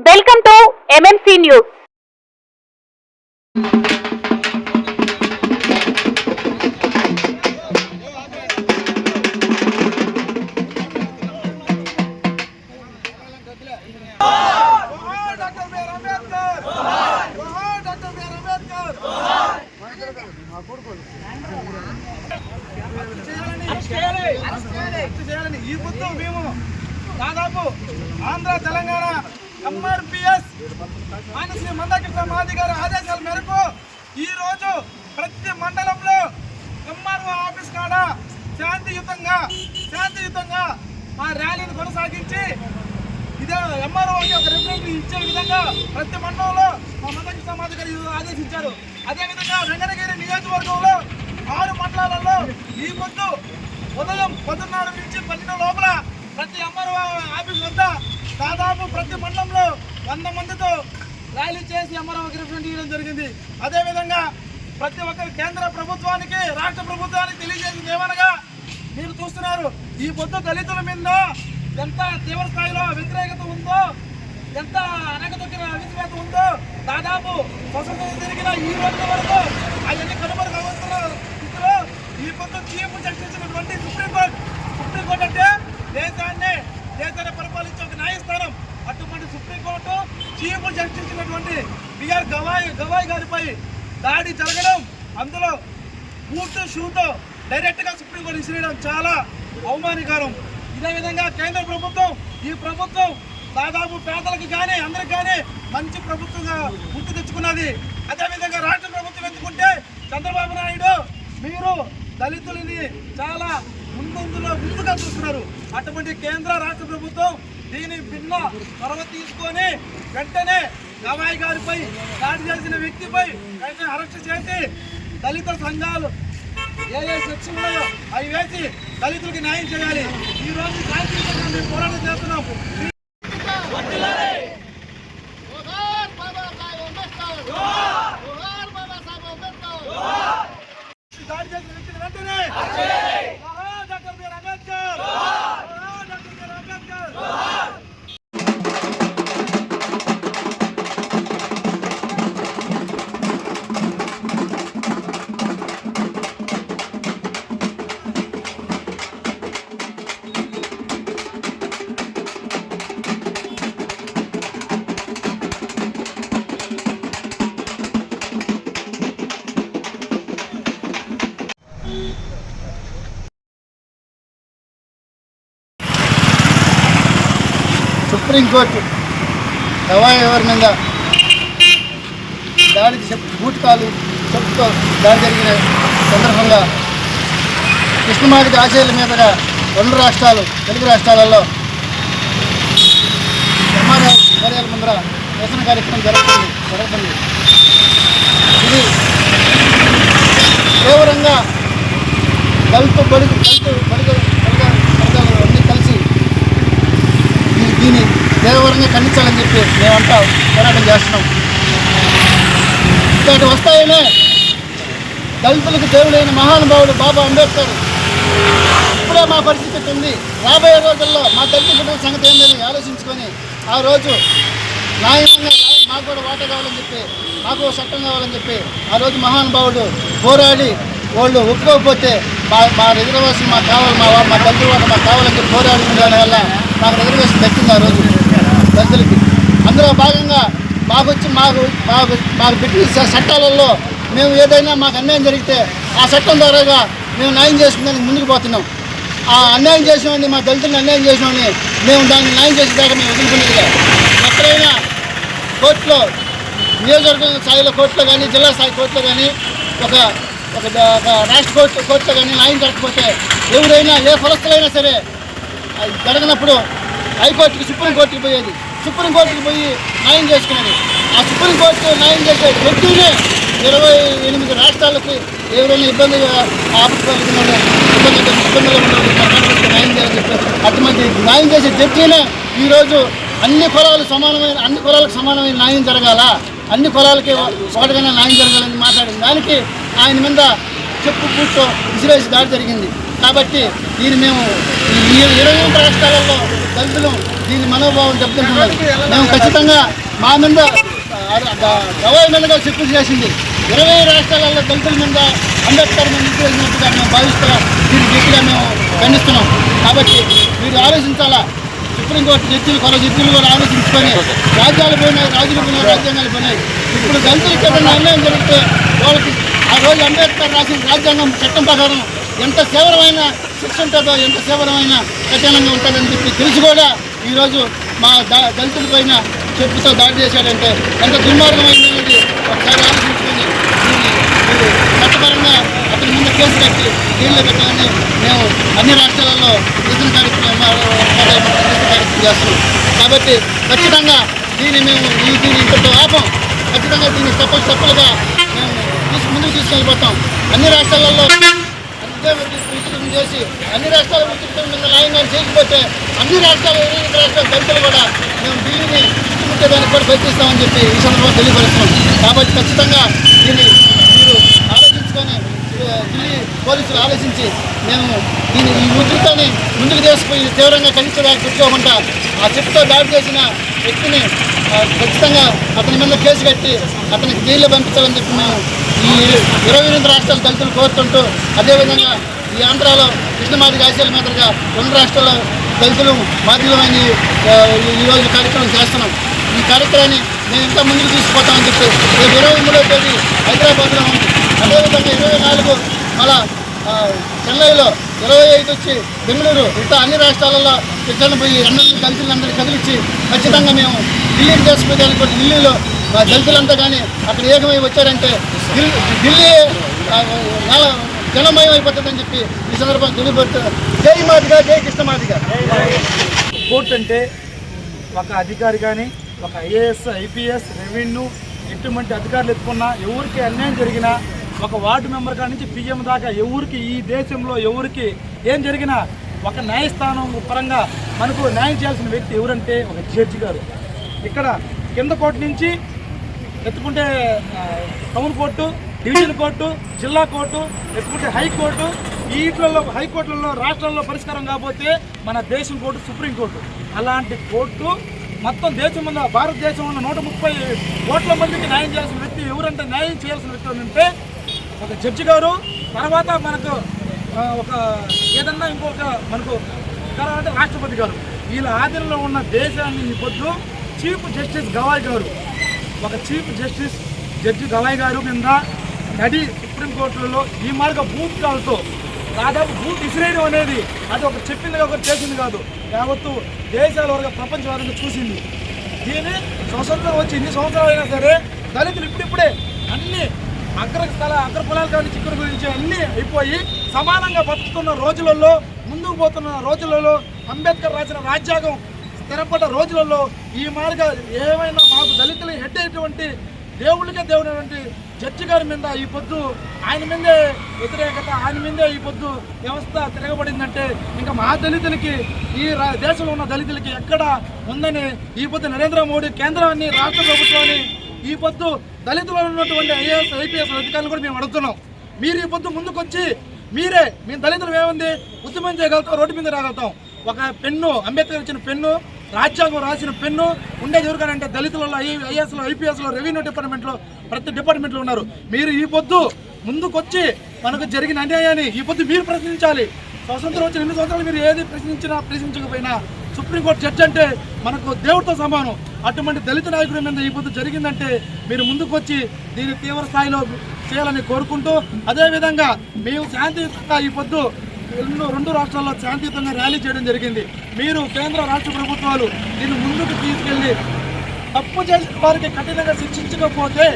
Welcome to MMC news ఈ పొద్దు మేము దాదాపు ఆంధ్ర తెలంగాణ ఎంఆర్పిఎస్ మానసి మందకృష్ణ మాది గారి ఆదేశాల మేరకు ఈరోజు ప్రతి మండలంలో ఎంఆర్ఓ ఆఫీస్ కాడ శాంతియుతంగా శాంతియుతంగా ఆ ర్యాలీని కొనసాగించి ఇదే ఎంఆర్ఓకి ఒక రిప్రజెంట్ ఇచ్చే విధంగా ప్రతి మండలంలో మా మందకి సమాధి గారు ఆదేశించారు. అదేవిధంగా రంగనగిరి నియోజకవర్గంలో ఆరు మండలాలలో ఈ పొద్దు ఉదయం పదిన్నర నుంచి పన్నెండు లోపల ప్రతి ఎంఆర్ఓ ఆఫీస్ వద్ద దాదాపు ప్రతి మండలంలో వంద మందితో ర్యాలీ చేసి అమరావతి రిప్రజెంట్ జరిగింది. అదేవిధంగా ప్రతి ఒక్కరు కేంద్ర ప్రభుత్వానికి రాష్ట్ర ప్రభుత్వానికి తెలియజేసింది ఏమనగా మీరు చూస్తున్నారు ఈ పొద్దు దళితుల మీద ఎంత తీవ్ర స్థాయిలో వ్యతిరేకత ఉందో ఎంత అనగదొక్కిన అవిశ్వేత ఉందో దాదాపు స్వతంత్రం జరిగిన ఈ రోజు వరకు అవన్నీ కనుమరుగవుతున్న స్థితిలో ఈ పొద్దు చీఫ్ జస్టిస్ సుప్రీంకోర్టు సుప్రీంకోర్టు అంటే దేశాన్ని దేశాన్ని పరిపాలించే ఒక న్యాయస్థానం. అటువంటి సుప్రీంకోర్టు చీఫ్ జస్టిస్ అయినటువంటి బిఆర్ గవాయ్ గవాయ్ గారిపై దాడి జరగడం అందులో బూట్ షూతో డైరెక్ట్గా సుప్రీంకోర్టు విసిరేయడం చాలా అవమానకరం. ఇదే విధంగా కేంద్ర ప్రభుత్వం ఈ ప్రభుత్వం దాదాపు పేదలకు కానీ అందరికి కానీ మంచి ప్రభుత్వంగా గుర్తు తెచ్చుకున్నది. అదేవిధంగా రాష్ట్ర ప్రభుత్వం ఎందుకుంటే చంద్రబాబు నాయుడు మీరు దళితులని చాలా ముందులో ముందుగా చూస్తున్నారు. అటువంటి కేంద్ర రాష్ట్ర ప్రభుత్వం దీని భిన్న చొరవ తీసుకొని వెంటనే గవాయి గారిపై దాడి చేసిన వ్యక్తిపై వెంటనే అరెస్ట్ చేసి దళిత సంఘాలు ఏ ఏ సెక్షన్ ఉన్నాయో అవి వేసి దళితులకి న్యాయం చేయాలి. ఈ రోజు శాంతియుతంగా పోరాటం చేస్తున్నాము సుప్రీంకోర్టు గవాయి ఎవరి మీద దాడి బూటకాలు చెప్పుతో దాడి జరిగిన సందర్భంగా కృష్ణమాదిక ఆశయాల మీదుగా రెండు రాష్ట్రాలు తెలుగు రాష్ట్రాలలో ఎంఆర్ఓ కార్యాల ముందర నిరసన కార్యక్రమం జరుగుతుంది జరుగుతుంది. ఇది తీవ్రంగా దళిత బడుగు దళిత బడుగు వర్గాలు వర్గాలు అన్నీ కలిసి దీ- దీన్ని దేవరంగా ఖండించాలని చెప్పి మేమంతా పోరాటం చేస్తున్నాం. ఇలాంటి వస్తాయనే దళితులకు దేవుడైన మహానుభావుడు బాబా అంబేద్కర్ ఇప్పుడే మా పరిస్థితి ఉంది రాబోయే రోజుల్లో మా దళిత కుటుంబ సంగతి ఏందని ఆలోచించుకొని ఆ రోజు న్యాయంగా మాకు కూడా వాటా కావాలని చెప్పి మాకు చట్టం కావాలని చెప్పి ఆ రోజు మహానుభావుడు పోరాడి వాళ్ళు ఒప్పుకోకపోతే మా మా రిజర్వేషన్ మాకు కావాలి మా మా దళితుల వాళ్ళు మాకు కావాలని చెప్పి పోరాడి దాని వల్ల మాకు రిజర్వేషన్ దక్కింది ఆ రోజు. దళితులకి అందులో భాగంగా మాకు వచ్చి మాకు మాకు మాకు పెట్టిన చట్టాలలో మేము ఏదైనా మాకు అన్యాయం జరిగితే ఆ చట్టం ద్వారాగా మేము న్యాయం చేసుకుందానికి ముందుకు పోతున్నాం. ఆ అన్యాయం చేసినవాడిని మా దళితులను అన్యాయం చేసినవాడిని మేము దాన్ని న్యాయం చేసేదాకా మేము వదులుకునేదిగా ఎక్కడైనా కోర్టులో నియోజకవర్గం స్థాయిలో కోర్టులో కానీ జిల్లా స్థాయి కోర్టులో కానీ ఒక ఒక రాష్ట్ర కోర్టు కోర్టులో కానీ న్యాయం జరగకపోతే ఎవరైనా ఏ ఫలస్తులైనా సరే జరగనప్పుడు హైకోర్టుకి సుప్రీంకోర్టుకి పోయేది సుప్రీంకోర్టుకి పోయి న్యాయం చేసుకునేది ఆ సుప్రీంకోర్టు న్యాయం చేసే వ్యక్తినే ఇరవై ఎనిమిది రాష్ట్రాలకి ఎవరైనా ఇబ్బంది ఆపత్కాలు ఇబ్బంది ఇబ్బందులు న్యాయం చేయాలని చెప్పి అటువంటి న్యాయం చేసే జడ్జీనే ఈరోజు అన్ని కులాలు సమానమైన అన్ని కులాలకు సమానమైన న్యాయం జరగాల? అన్ని కులాలకి ఒకటిగానే న్యాయం జరగాలని మాట్లాడింది దానికి ఆయన మీద చెప్పు కూర్చో విసిరేసి దాడి జరిగింది. కాబట్టి దీన్ని మేము ఈ ఇరవై రాష్ట్రాలలో దళితులు దీని మనోభావం దెబ్బతింటున్నది మేము ఖచ్చితంగా మా మీద గవాయి చెప్పు చేసింది. ఇరవై రాష్ట్రాలలో దళితుల మీద అంబేద్కర్ మీద మేము భావిస్తూ దీన్ని గట్టిగా మేము ఖండిస్తున్నాం. కాబట్టి మీరు ఆలోచించాలా? సుప్రీంకోర్టు జడ్జీలు కొల జడ్జీలు కూడా ఆలోచించుకొని రాజ్యాలు పోయినాయి రాజులు పోయినాయి రాజ్యాంగాలు పోయినాయి. ఇప్పుడు దళితులకి ఏదైనా అన్యాయం జరిగితే వాళ్ళకి ఆ రోజు అంబేద్కర్ రాసిన రాజ్యాంగం చట్టం ప్రకారం ఎంత తీవ్రమైన శిక్ష ఉంటుందో ఎంత సేవరమైన కఠినంగా ఉంటుందని చెప్పి తెలిసి కూడా ఈరోజు మా ద- దళితుల పైన చెప్పుతో దాడి చేశాడంటే ఎంత దుర్మార్గమైంది అనేది ఒకసారి ఆలోచించుకొని చట్టపరంగా అతని ముందు కేసు కట్టి జైల్లో పెట్టాలని మేము అన్ని రాష్ట్రాలలో నిరసన కార్యక్రమం కార్యక్రమం చేస్తున్నాం. కాబట్టి ఖచ్చితంగా దీన్ని మేము ఈ దీన్ని ఇంతతో ఆపం. ఖచ్చితంగా దీన్ని స్టెప్పులు స్టెప్పులుగా మేము ముందుకు తీసుకెళ్ళిపోతాం. అన్ని రాష్ట్రాలలో ఉచితం చేసి అన్ని రాష్ట్రాల ఉచితం మీద న్యాయంగా చేయకపోతే అన్ని రాష్ట్రాలు ఎనిమిది రాష్ట్రాల దళితులు కూడా మేము దీనిని చుట్టుముట్టేదానికి కూడా ప్రయత్నిస్తామని చెప్పి ఈ సందర్భంగా తెలియపరుస్తున్నాం. కాబట్టి ఖచ్చితంగా దీన్ని మీరు ఆలోచించుకొని ఢిల్లీ పోలీసులు ఆలోచించి మేము దీని ఈ ఉధృతాన్ని ముందుకు తీసుకుపోయి తీవ్రంగా ఖండించడానికి పెట్టుకోకుండా ఆ చెప్పుతో దాడి చేసిన వ్యక్తిని ఖచ్చితంగా అతని మీద కేసు కట్టి అతనికి జైల్లో పంపించాలని చెప్పి మేము ఈ ఇరవై ఎనిమిది రాష్ట్రాల దళితులు కోరుతుంటూ అదేవిధంగా ఈ ఆంధ్రాలో కృష్ణమాది ఆశయాల మీదగా రెండు రాష్ట్రాల్లో దళితులు బాధ్యులమైన ఈరోజు కార్యక్రమం చేస్తున్నాం. ఈ కార్యక్రమాన్ని నేను ఇంకా ముందుకు తీసుకుపోతామని చెప్పి రేపు ఇరవై మూడో తేదీ హైదరాబాద్లో ఉంది. అదేవిధంగా ఇరవై నాలుగు మళ్ళా చెన్నైలో ఇరవై ఐదు వచ్చి బెంగళూరు ఇంకా అన్ని రాష్ట్రాలలో ఇక్కడ పోయి అందరినీ దళితులందరినీ కదిలించి ఖచ్చితంగా మేము ఢిల్లీకి చేసుకునేదానికి కూడా ఢిల్లీలో దళితులంతా కానీ అక్కడ ఏకమై వచ్చారంటే ఢిల్లీ ఢిల్లీ జనమయం అయిపోతుందని చెప్పి ఈ సందర్భంగా తెలియపడుతున్నారు జై మాదిగా జై కృష్ణమాదిగా కోర్టు అంటే ఒక అధికారి కానీ ఒక ఐఏఎస్ ఐపీఎస్ రెవెన్యూ ఎటువంటి అధికారులు ఎత్తుకున్నా ఎవరికి అన్యాయం జరిగినా ఒక వార్డు మెంబర్ కాడి నుంచి పిఎం దాకా ఎవరికి ఈ దేశంలో ఎవరికి ఏం జరిగినా ఒక న్యాయస్థానం పరంగా మనకు న్యాయం చేయాల్సిన వ్యక్తి ఎవరంటే ఒక జడ్జి గారు. ఇక్కడ కింద కోర్టు నుంచి ఎత్తుకుంటే టౌన్ కోర్టు డివిజన్ కోర్టు జిల్లా కోర్టు ఎత్తుకుంటే హైకోర్టు వీటిలలో హైకోర్టులలో రాష్ట్రాల్లో పరిష్కారం కాకపోతే మన దేశం కోర్టు సుప్రీంకోర్టు అలాంటి కోర్టు మొత్తం దేశం ఉన్న భారతదేశం ఉన్న నూట ముప్పై కోట్ల మందికి న్యాయం చేయాల్సిన వ్యక్తి ఎవరంటే న్యాయం చేయాల్సిన వ్యక్తి అంటే ఒక జడ్జి గారు. తర్వాత మనకు ఒక ఏదన్నా ఇంకొక మనకు ఇంకా అంటే రాష్ట్రపతి గారు. వీళ్ళ ఆధీనంలో ఉన్న దేశాన్ని ఈ పొద్దు చీఫ్ జస్టిస్ గవాయ్ గారు ఒక చీఫ్ జస్టిస్ జడ్జి గవాయ్ గారు కింద నడి సుప్రీంకోర్టులలో ఈ మార్గ బూత్ కాల్తో దాదాపు బూత్ ఇసిరేయడం అనేది అది ఒక చెప్పింది ఒకటి చేసింది కాదు. యావత్తు దేశాల వరకు ప్రపంచవ్యాప్తంగా చూసింది. దీని స్వతంత్రం వచ్చి ఇన్ని సంవత్సరాలు అయినా సరే దళితులు ఇప్పుడిప్పుడే అన్ని అగ్ర స్థల అగ్ర పొలాలు కానీ చిక్కుడు గురించి అన్నీ అయిపోయి సమానంగా బతుకుతున్న రోజులలో ముందుకు పోతున్న రోజులలో అంబేద్కర్ రాసిన రాజ్యాంగం స్థిరపడ్డ రోజులలో ఈ మార్గ ఏమైనా మాకు దళితులు హెడ్ దేవుళ్ళకే దేవుడైనటువంటి జడ్జి గారి మీద ఈ పొద్దు ఆయన మీదే వ్యతిరేకత ఆయన మీదే ఈ పొద్దు వ్యవస్థ తిరగబడిందంటే ఇంకా మా దళితులకి ఈ రా- దేశంలో ఉన్న దళితులకి ఎక్కడ ఉందని ఈ పొద్దు నరేంద్ర మోడీ కేంద్రాన్ని రాష్ట్ర ప్రభుత్వాన్ని ఈ పొద్దు దళితులు ఉన్నటువంటి ఐఏఎస్ ఐపీఎస్ అధికారులు కూడా మేము అడుగుతున్నాం. మీరు ఈ పొద్దు ముందుకొచ్చి మీరే మేము దళితులు ఏముంది? ఉద్యమం చేయగలుగుతాం రోడ్డు మీద రాగలుగుతాం. ఒక పెన్ను అంబేద్కర్ ఇచ్చిన పెన్ను రాజ్యాంగం రాసిన పెన్ను ఉండేది ఎవరికనంటే దళితులలో ఐఏఎస్లో ఐపీఎస్లో రెవెన్యూ డిపార్ట్మెంట్లో ప్రతి డిపార్ట్మెంట్లో ఉన్నారు. మీరు ఈ పొద్దు ముందుకొచ్చి మనకు జరిగిన అన్యాయాన్ని ఈ పొద్దు మీరు ప్రశ్నించాలి. స్వతంత్రం వచ్చిన ఎన్ని సంవత్సరాలు మీరు ఏది ప్రశ్నించినా ప్రశ్నించకపోయినా సుప్రీంకోర్టు జడ్జి అంటే మనకు దేవుడితో సమానం. అటువంటి దళిత నాయకుడి మీద ఈ పొద్దు జరిగిందంటే మీరు ముందుకొచ్చి దీన్ని తీవ్ర స్థాయిలో చేయాలని కోరుకుంటూ అదేవిధంగా మేము శాంతియుతంగా ఈ పొద్దు రెండు రెండు రాష్ట్రాల్లో శాంతియుతంగా ర్యాలీ చేయడం జరిగింది. మీరు కేంద్ర రాష్ట్ర ప్రభుత్వాలు దీన్ని ముందుకు తీసుకెళ్ళి తప్పు చేసిన వారికి కఠినంగా శిక్షించకపోతే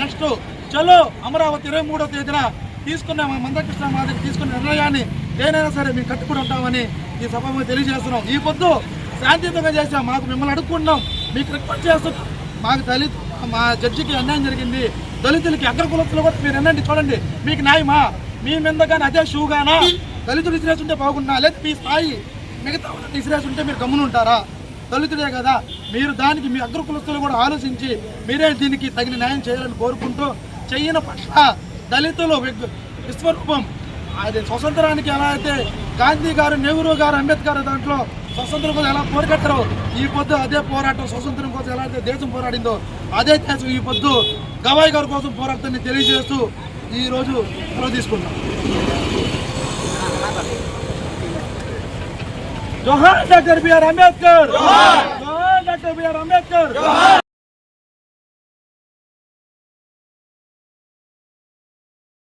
నెక్స్ట్ చలో అమరావతి ఇరవై మూడో తేదీన తీసుకున్న మందకృష్ణ మాదిరి తీసుకున్న నిర్ణయాన్ని ఏదైనా సరే మేము కట్టుకుని ఉంటామని ఈ సభ తెలియజేస్తున్నాం. ఈ పొద్దు శాంతియుతంగా చేసాం మాకు మిమ్మల్ని అడుగుకుంటున్నాం మీకు రిక్వెస్ట్ చేస్తున్నాం. మాకు దళిత మా జడ్జికి అన్యాయం జరిగింది. దళితులకి అగ్రకులస్తులు కూడా మీరు ఎన్నండి చూడండి. మీకు న్యాయమా? మీ మీద కానీ అదే షూగానా? దళితులు ఇసిరేసి ఉంటే బాగున్నా లేదా మీ స్థాయి మిగతా వాళ్ళని ఇసిరేసి ఉంటే మీరు గమ్మునుంటారా? దళితుడే కదా మీరు దానికి మీ అగ్రకులస్తులు కూడా ఆలోచించి మీరే దీనికి తగిన న్యాయం చేయాలని కోరుకుంటూ చెయ్యని పట్ల దళితులు విశ్వరూపం. అది స్వతంత్రానికి ఎలా అయితే గాంధీ గారు నెహ్రూ గారు అంబేద్కర్ దాంట్లో స్వతంత్రం కోసం ఎలా పోరాడతారో ఈ పొద్దు అదే పోరాటం స్వతంత్రం కోసం ఎలా అయితే దేశం పోరాడిందో అదే దేశం ఈ పొద్దు గవాయి గారి కోసం పోరాటాన్ని తెలియజేస్తూ ఈరోజు సెలవు తీసుకుంటాం జోహార్ డాక్టర్ బిఆర్ అంబేద్కర్ జోహార్ డాక్టర్ బిఆర్ అంబేద్కర్